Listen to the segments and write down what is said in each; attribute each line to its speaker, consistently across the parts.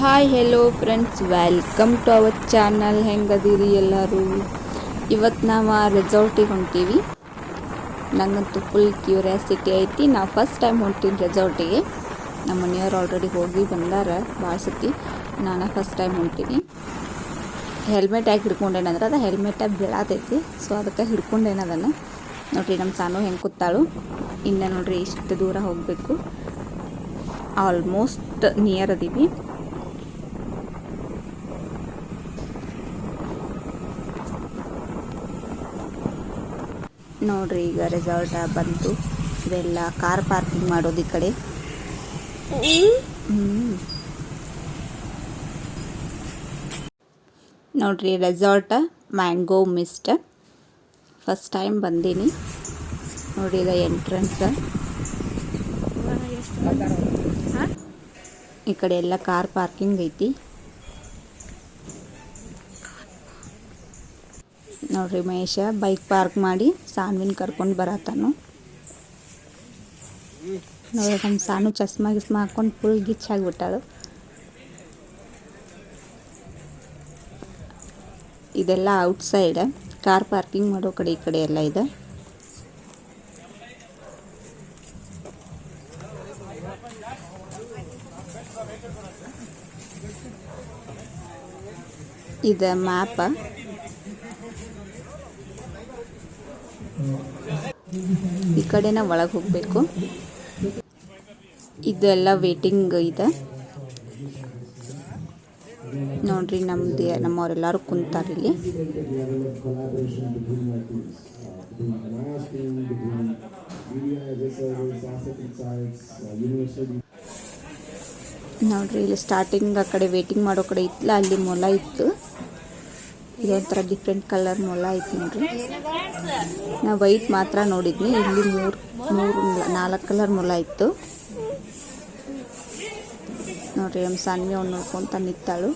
Speaker 1: Hi hello friends welcome to our channel ಹೆಂಗದೀರಿ ಎಲ್ಲರೂ? ಇವತ್ತು ನಾವು ರೆಸಾರ್ಟಿಗೆ ಹೊಂಟೀವಿ. ನಂಗಂತೂ ಫುಲ್ ಕ್ಯೂರಿಯಾಸಿಟಿ ಐತಿ. ನಾವು ಫಸ್ಟ್ ಟೈಮ್ ಹೊಂಟೀನಿ ರೆಸಾರ್ಟಿಗೆ ನಮ್ಮ ಮನೆಯವ್ರು ಆಲ್ರೆಡಿ ಹೋಗಿ ಬಂದಾರ ಭಾಳ ಸತಿ. ನಾನು ಫಸ್ಟ್ ಟೈಮ್ ಹೊಂಟೀನಿ. ಹೆಲ್ಮೆಟ್ ಯಾಕೆ ಹಿಡ್ಕೊಂಡೇನಂದ್ರೆ ಅದು ಹೆಲ್ಮೆಟ ಬೀಳಾತೈತಿ. ಸೊ ಅದಕ್ಕೆ ಹಿಡ್ಕೊಂಡೇನದನ್ನು ನೋಡಿರಿ ನಮ್ಮ ಸಾನು ಹೆಂಗೆ ಕೂತಾಳು. ಇನ್ನು ನೋಡ್ರಿ ಇಷ್ಟು ದೂರ ಹೋಗಬೇಕು. ಆಲ್ಮೋಸ್ಟ್ ನಿಯರ್ ಅದೀವಿ. ನೋಡ್ರಿ, ಈಗ ರೆಸಾರ್ಟ್ ಬಂತು. ಇದೆಲ್ಲ ಕಾರ್ ಪಾರ್ಕಿಂಗ್ ಮಾಡೋದು ಈ ಕಡೆ. ನೋಡ್ರಿ resort Mango Mist first time ಬಂದೀನಿ. ನೋಡಿ ಎಂಟ್ರೆನ್ಸ್ ಈ ಕಡೆ ಎಲ್ಲ ಕಾರ್ ಪಾರ್ಕಿಂಗ್ ಐತಿ. ನೋಡ್ರಿ ಮಹೇಶ ಬೈಕ್ ಪಾರ್ಕ್ ಮಾಡಿ ಸಾನ್ವಿನ್ ಕರ್ಕೊಂಡು ಬರತ್ತಾನು. ನೋಡ್ರಿ ನಮ್ಮ ಸಾನು ಚಸ್ಮಾ ಗಿಸ್ಮಾ ಹಾಕೊಂಡು ಫುಲ್ ಗಿಚ್ ಇದೆಲ್ಲ ಇದೆಲ್ಲ ಔಟ್ಸೈಡ್ ಕಾರ್ ಪಾರ್ಕಿಂಗ್ ಮಾಡೋ ಕಡೆ ಈ ಕಡೆ ಎಲ್ಲ ಇದೆ. ಇದು ಮ್ಯಾಪ ಕಡೆನ ಒಳಗೆ ಹೋಗಬೇಕು. ಇದೆಲ್ಲ ವೇಟಿಂಗ್ ಇದೆ. ನೋಡ್ರಿ ನಮ್ದು ನಮ್ಮವರೆಲ್ಲರೂ ಕುಂತಾರ ಇಲ್ಲಿ. ನೋಡ್ರಿ ಇಲ್ಲಿ ಸ್ಟಾರ್ಟಿಂಗ್ ಆ ಕಡೆ ವೇಟಿಂಗ್ ಮಾಡೋ ಕಡೆ ಇತ್ತಲ್ಲ ಅಲ್ಲಿ ಮೊಲ ಇತ್ತು. ಇದೊಂಥರ ಡಿಫ್ರೆಂಟ್ ಕಲರ್ ಮೊಲ ಐತಿ ನೋಡ್ರಿ ನಾ ವೈಟ್ ಮಾತ್ರ ನೋಡಿದ್ನಿ. ಇಲ್ಲಿ ಮೂರು ಮೂರು, ನಾಲ್ಕು ಕಲರ್ ಮೊಲ ಇತ್ತು. ನೋಡ್ರಿ ನಮ್ಮ ಸಣ್ಣ ಅವ್ನು ನೋಡ್ಕೊಂತ ನಿಂತಾಳು.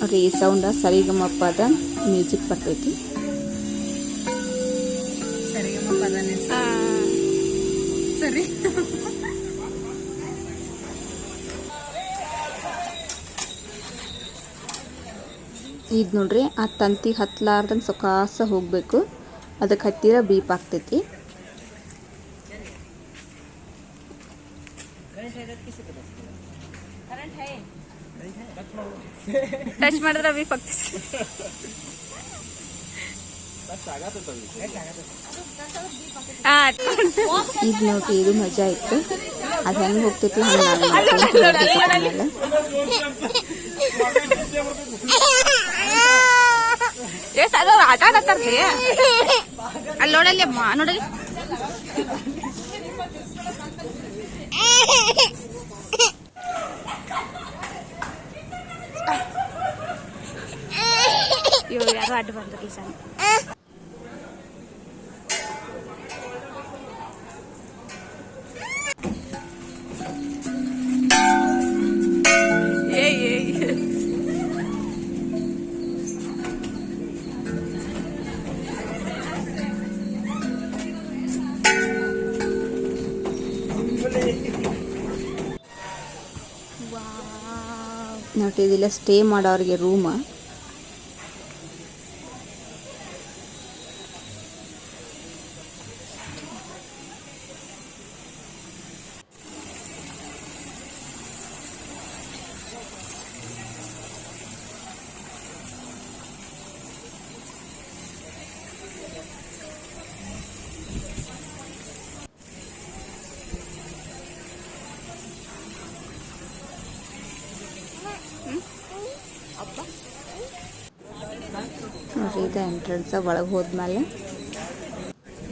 Speaker 1: ನೋಡ್ರಿ ಈ ಸೌಂಡ ಸರಿಗಮಪ್ಪದ ಮ್ಯೂಸಿಕ್ ಬರ್ತೈತಿ. ಇದು ನೋಡ್ರಿ ಆ ತಂತಿಗೆ ಹತ್ತಲಾರ್ದಂಗೆ ಸೊಕಾಸ ಹೋಗಬೇಕು. ಅದಕ್ಕೆ ಹತ್ತಿರ ಬೀಪ್ ಆಗ್ತೈತಿ.
Speaker 2: ಟಚ್ ಮಾಡಿದ್ರೆ ಅವಿ ಫಕ್ತ
Speaker 1: ಇದು ನೋಡ್ರಿ ಇದು ಮಜಾ ಇತ್ತು. ಅದು ಹೆಂಗೆ ಹೋಗ್ತೈತಿ ಹಂಗೆ
Speaker 2: ಏ ಸರ್ ಆಟ ಆಡತ್ತಾರ್ಲಿ ಅಲ್ಲಿ ನೋಡಲ್ಲಿ ಅಮ್ಮ ನೋಡಲ್ಲಿ. ಯಾರು ಅಡ್ಡ
Speaker 1: ಇದಿಲ್ಲ ಸ್ಟೇ ಮಾಡೋರಿಗೆ ರೂಮ್ ನೋಡ್ರಿ ಎಂಟ್ರೆನ್ಸ್ ಒಳಗೆ ಹೋದ್ಮೇಲೆ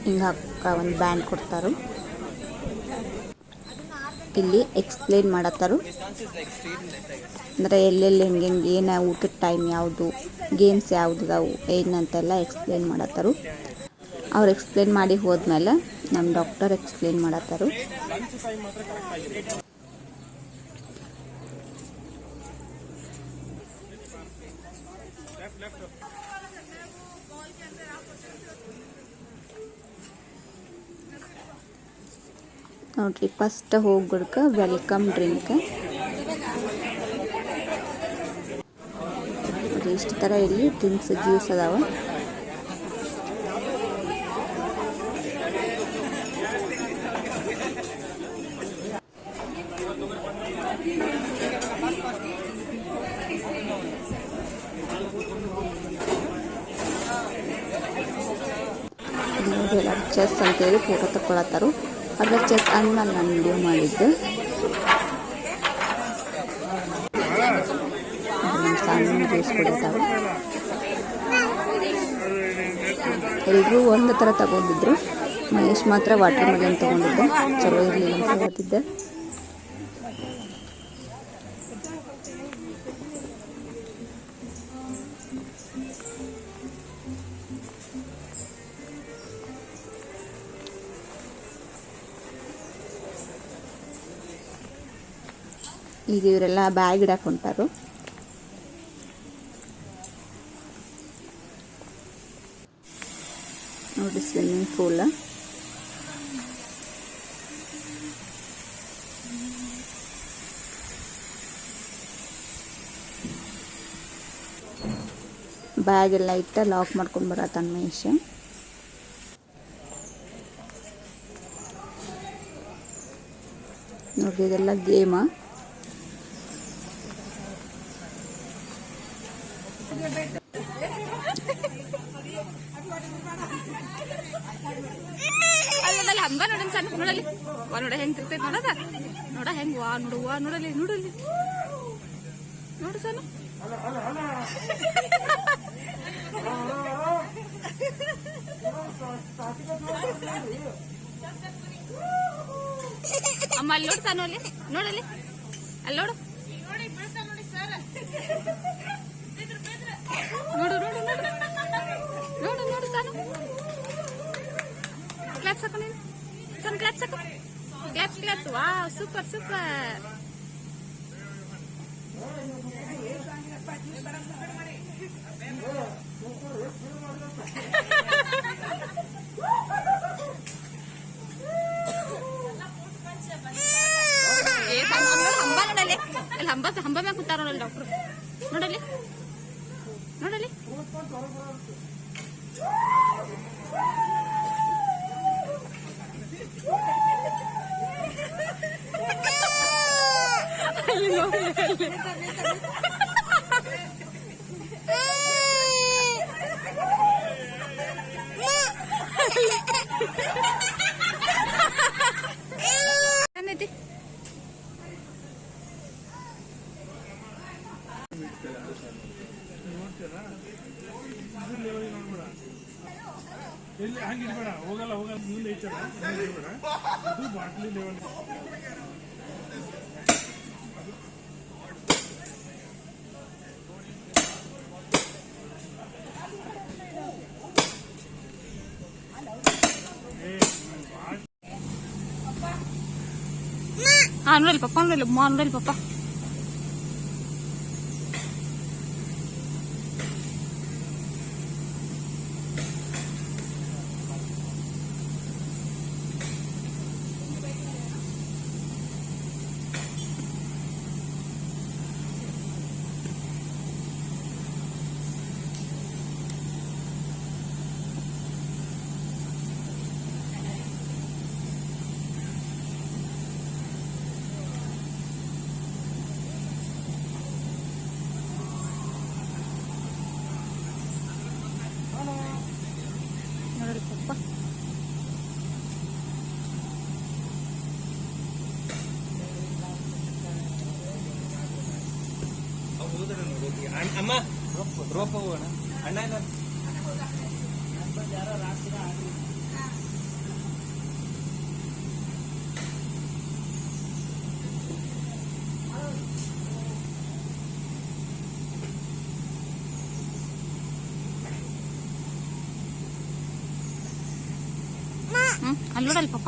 Speaker 1: ಹಿಂಗೆ ಹಾಕ ಒಂದು ಬ್ಯಾಂಡ್ ಕೊಡ್ತಾರು. ಇಲ್ಲಿ ಎಕ್ಸ್ಪ್ಲೇನ್ ಮಾಡತ್ತಾರು. ಅಂದರೆ ಎಲ್ಲೆಲ್ಲಿ ಹೆಂಗೆ ಹೆಂಗೆ ಏನು ಊಟದ ಟೈಮ್ ಯಾವುದು ಗೇಮ್ಸ್ ಯಾವುದು ಅದಾವು, ಏನಂತೆಲ್ಲ ಎಕ್ಸ್ಪ್ಲೇನ್ ಮಾಡತ್ತಾರು. ಅವ್ರು ಎಕ್ಸ್ಪ್ಲೇನ್ ಮಾಡಿ ಹೋದ್ಮೇಲೆ ನಮ್ಮ ಡಾಕ್ಟರ್ ಎಕ್ಸ್ಪ್ಲೇನ್ ಮಾಡತ್ತಾರು. ನೋಡ್ರಿ ಫಸ್ಟ್ ಹೋಗ್ಬಿಡ್ಕ ವೆಲ್ಕಮ್ ಡ್ರಿಂಕ್ ಇಷ್ಟ ಥರ ಇಲ್ಲಿ ಡ್ರಿಂಕ್ಸ್ ಜ್ಯೂಸ್ ಅದಾವ. ಚೆಸ್ ಅಂತೇಳಿ ಫೋಟೋ ತಗೊಳತ್ತಾರು ಅದ್ರ ಚೆಸ್ ಅಂದ್ಮೇಲೆ ನಾನು ವಿಡಿಯೋ ಮಾಡಿದ್ದು. ಎಲ್ಲರೂ ಒಂದು ಥರ ತಗೊಂಡಿದ್ರು. ಮಹೇಶ್ ಮಾತ್ರ ವಾಟರ್ ಮೆಲನ್ ತಗೊಂಡಿದ್ದೆ. ಚಲೋ ಇರಲಿಲ್ಲ ಅಂತ ಹೇಳ್ತಿದ್ದೆ. ಈಗ ಇವರೆಲ್ಲ ಬ್ಯಾಗ್ ಇಡಕ್ಕೆ ಹೊಂಟಾರು ನೋಡಿ ಸ್ವಿಮ್ಮಿಂಗ್ ಪೂಲ್ ಬ್ಯಾಗ್ ಎಲ್ಲ ಇಟ್ಟ ಲಾಕ್ ಮಾಡ್ಕೊಂಡು ಬರ ಮಹೇಶ್ ನೋಡಿ, ಇದೆಲ್ಲ ಗೇಮ
Speaker 2: ಅಲ್ಲಲ್ಲ ಹಂಗ ನೋಡನ್ ಸಣ್ಣ ನೋಡಲಿ ವಾ ನೋಡ ಹೆಂಗ್ ತಿರ್ತೈತಿ ನೋಡದ ನೋಡ ಹೆಂಗ್ ವಾ ನೋಡು ವಾ ನೋಡಲಿ ನೋಡಲಿ ನೋಡು ಸಣ್ಣ ಅಮ್ಮ, ಅಲ್ಲಿ ನೋಡ್ತಾನ ನೋಡಿ ಅಲ್ಲಿ. ನೋಡಲಿ ಅಲ್ಲಿ. ನೋಡು. ನೋಡು ನೋಡು ನೋಡು. ನೋಡು ಸಣ್ಣ ಕ್ಲಾಪ್ಸ್ ಹಾಕು ನೀನು. ಸಣ್ಣ ಕ್ಲಾಪ್ಸ್ ಹಾಕು. ಕ್ಲಾಪ್ಸ್ ಕ್ಲಾಪ್ಸ್ ವಾ ಸೂಪರ್ ಸೂಪರ್ ಸಣ್ಣ ನೋಡು ಹಂಬ ನೋಡಲ್ಲಿ ಅಲ್ಲಿ ಹಂಬ ಹಂಬ ಮ್ಯಾಗ ಕೂತಾರ ನೋಡಲ್ಲಿ ಡಾಕ್ಟ್ರು. ನೋಡಲ್ಲಿ. ನೋಡಲ್ಲಿ. ಏನೈತಿ
Speaker 3: ಎಲ್ಲಿ ಹಂಗೆ ಇಡ್ಬೇಡ ಹೋಗಲ್ಲ ಹೋಗಲ್ಲ, ಮುಂದೆ ಐತಲ್ಲ, ಹಂಗೆ ಇಡ್ಬೇಡ ಇದು ಬಾಟ್ಲಿ ಲೆವೆಲ್
Speaker 2: ಹಾ ನೋಡಲಿ ಪಪ್ಪ ನೋಡಲಿ ಅಮ್ಮ ನೋಡಲಿ ಪಪ್ಪ.
Speaker 4: ಅಮ್ಮ ರೋಪ ಹೋಗೋಣ ಅಣ್ಣ ಇಲ್ಲ
Speaker 2: ಹ್ಮ್ ಅಲ್ಲಿ ನೋಡಲಿ ಪಪ್ಪ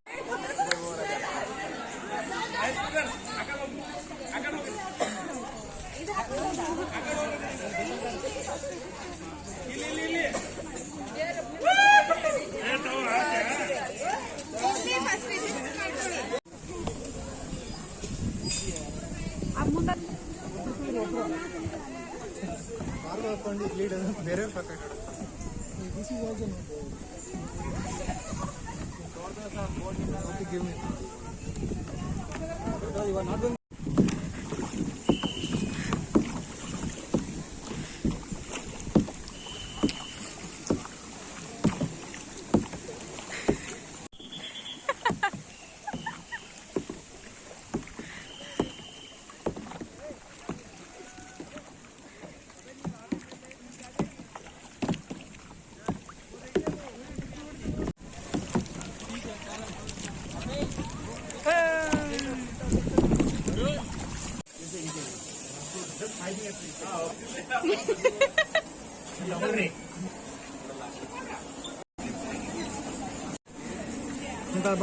Speaker 4: ಬೇರೆ ಪಕ್ಕ this
Speaker 2: is also not gold give me you are not going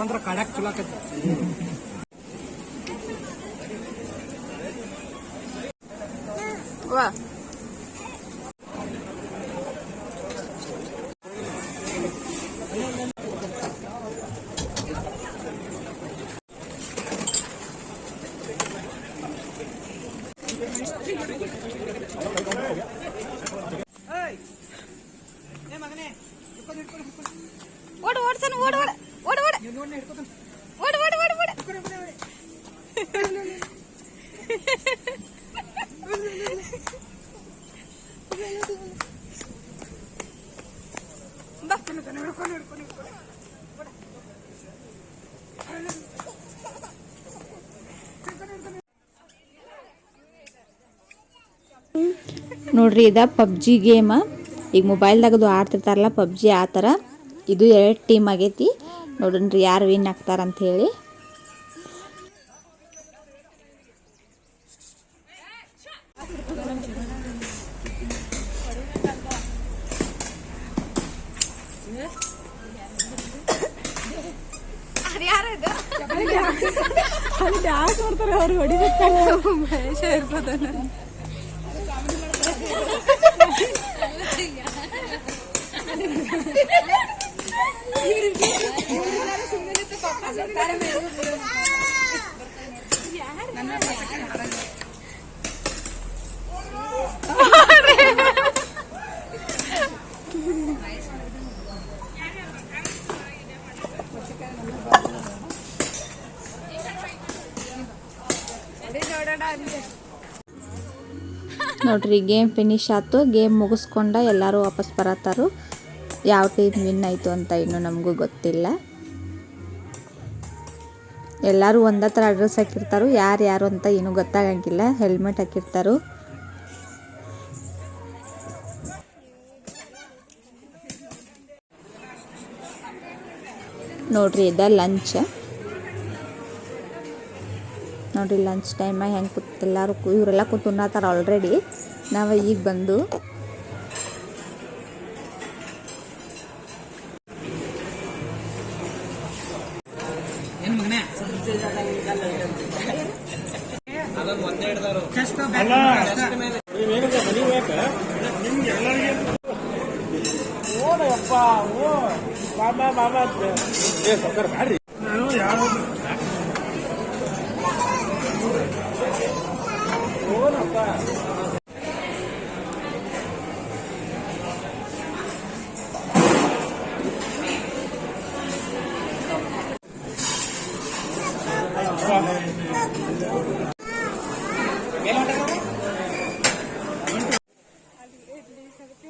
Speaker 2: ಬಂದ್ರೆ ಕಡ್ಯಾಕ್ ಚುಲಾಕೈತಿ
Speaker 1: ನೋಡ್ರಿ ಇದ ಪಬ್ಜಿ ಗೇಮ್. ಈಗ ಮೊಬೈಲ್ದಾಗದು ಆಡ್ತಿರ್ತಾರಲ್ಲ, ಪಬ್ಜಿ ಆ ಥರ ಇದು ಎರಡು ಟೀಮ್ ಆಗೈತಿ. ನೋಡೋಣ್ರಿ ಯಾರು ವಿನ್ ಆಗ್ತಾರಂತ ಹೇಳಿ
Speaker 2: ಅದು ಯಾರು ಇದು ಡ್ಯಾನ್ಸ್ ಮಾಡ್ತಾರೆ ಅವ್ರು ಹೊಡಿಬೇಕು ಮಹೇಶ ಇರ್ಬೋದನ್ನ
Speaker 1: ನೋಡ್ರಿ ಗೇಮ್ ಫಿನಿಶ್ ಆಯ್ತು. ಗೇಮ್ ಮುಗಿಸ್ಕೊಂಡ ಎಲ್ಲರೂ ವಾಪಸ್ ಬರತ್ತಾರು. ಯಾವ ಟೀಮ್ ವಿನ್ ಆಯಿತು ಅಂತ ಇನ್ನೂ ನಮಗೂ ಗೊತ್ತಿಲ್ಲ. ಎಲ್ಲರೂ ಒಂದೇ ಥರ ಅಡ್ರೆಸ್ ಹಾಕಿರ್ತಾರೋ. ಯಾರು ಯಾರು ಅಂತ ಏನೂ ಗೊತ್ತಾಗಂಗಿಲ್ಲ. ಹೆಲ್ಮೆಟ್ ಹಾಕಿರ್ತಾರೋ. ನೋಡ್ರಿ, ಇದ ಲಂಚ್ ನೋಡ್ರಿ ಲಂಚ್ ಟೈಮ್ ಹೆಂಗೆ ಕೂತ್ ಎಲ್ಲರೂ ಇವರೆಲ್ಲ ಕೂತು ಉಣ್ಣತ್ತಾರ ಆಲ್ರೆಡಿ ನಾವು ಈಗ ಬಂದು
Speaker 4: ಬಾಬಾ ಬಾಬಾ ಅದೊಂದು ಒಂದೇ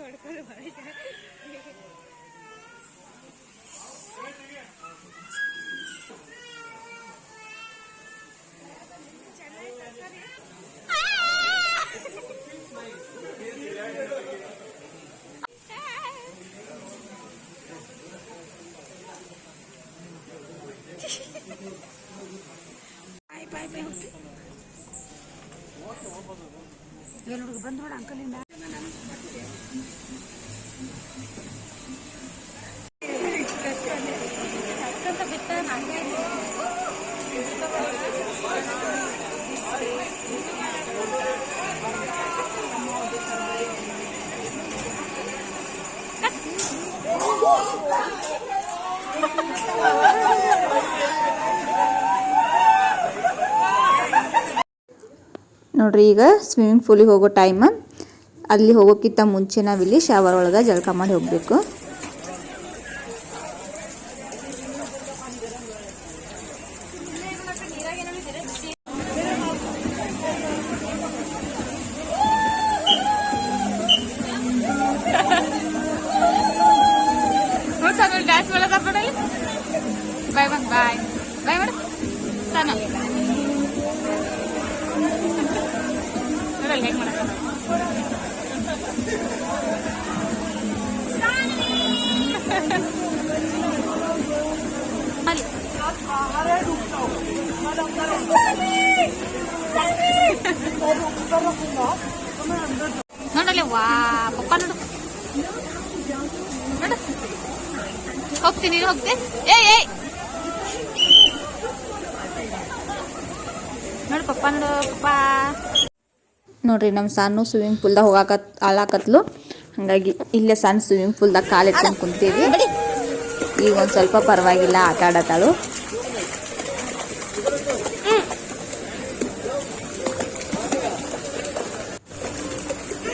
Speaker 3: ಹೊಡ್ಕೊಂಡು ಮಾಡಿದೆ ಬಾಯ್ ಬಾಯ್ ಬಾಯ್ ಹೋಗ್ತೀವಿ ಇವ್ರ ಬಂದ್ ನೋಡ ಅಂಕಲಿಂದ
Speaker 1: ನೋಡ್ರಿ ಈಗ ಸ್ವಿಮ್ಮಿಂಗ್ ಪೂಲಿಗೆ ಹೋಗೋ ಟೈಮ್ ಅಲ್ಲಿ ಹೋಗೋಕ್ಕಿಂತ ಮುಂಚೆ ನಾವಿಲ್ಲಿ ಶವರ್ ಒಳಗೆ ಜಳಕ ಮಾಡಿ ಹೋಗಬೇಕು.
Speaker 2: ಹೋಗ್ತೀನಿ ಹೋಗ್ತೀನಿ ಹೋಗ್ತಿ? ಏಯ್ ಏಯ್! ನೋಡು ಪಪ್ಪ ನೋಡು ಪಪ್ಪ.
Speaker 1: ನೋಡ್ರಿ ನಮ್ಮ ಸಣ್ಣ ಸ್ವಿಮ್ಮಿಂಗ್ ಪೂಲ್ದಾಗ ಹೋಗಾಕತ್ ಆಳಾಕತ್ಲು ಹಾಗಾಗಿ ಇಲ್ಲೇ ಸಣ್ಣ ಸ್ವಿಮ್ಮಿಂಗ್ ಪೂಲ್ದಾಗ ಕಾಲು ಎತ್ಕೊಂಡು ಕುಂತೀವಿ. ಈಗ ಒಂದು ಸ್ವಲ್ಪ ಪರವಾಗಿಲ್ಲ ಆಟ ಆಡತ್ತಾಳು.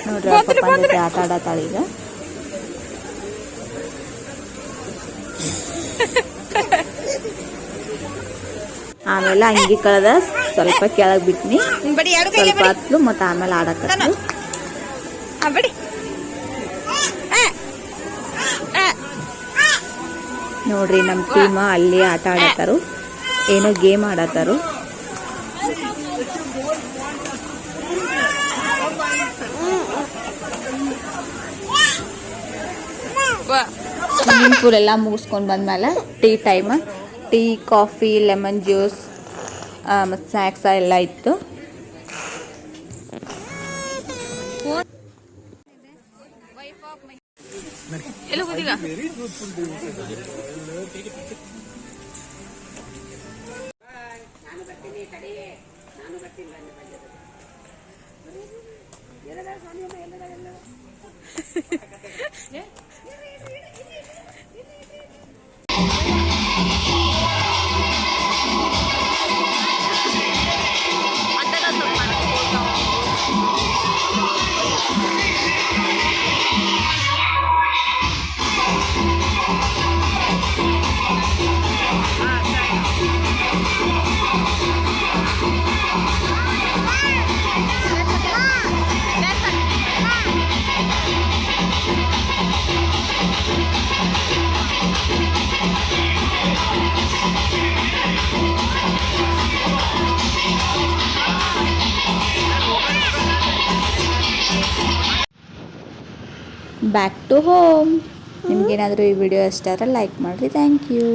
Speaker 1: ನೋಡ್ರಿ ಆಟ ಆಡತಾಳು ಈಗ. ಆಮೇಲೆ ಅಂಗಿ ಕಳೆದ ಸ್ವಲ್ಪ ಕೆಳಗೆ ಬಿಟ್ನಿ. ಸ್ವಲ್ಪ ಹತ್ಲು ಮತ್ತೆ ಆಮೇಲೆ ಆಡಕತ್ಲು.
Speaker 2: ಬಡಿ.
Speaker 1: ನೋಡ್ರಿ ನಮ್ಮ ಟೀಮ ಅಲ್ಲಿ ಆಟ ಆಡತ್ತಾರು ಏನೋ ಗೇಮ್ ಆಡತ್ತಾರು ಸ್ವಿಮ್ಮಿಂಗ್ ಪೂಲ್ ಎಲ್ಲ ಮುಗಿಸ್ಕೊಂಡು ಬಂದ್ಮೇಲೆ tea time. Tea coffee lemon juice ಮತ್ತು ಸ್ನ್ಯಾಕ್ಸ ಎಲ್ಲ ಇತ್ತು. ಬ್ಯಾಕ್ ಟು ಹೋಮ್ ನಿಮ್ಗೇನಾದರೂ ಈ ವಿಡಿಯೋ ಇಷ್ಟ ಆದರೆ ಲೈಕ್ ಮಾಡಿರಿ. Thank you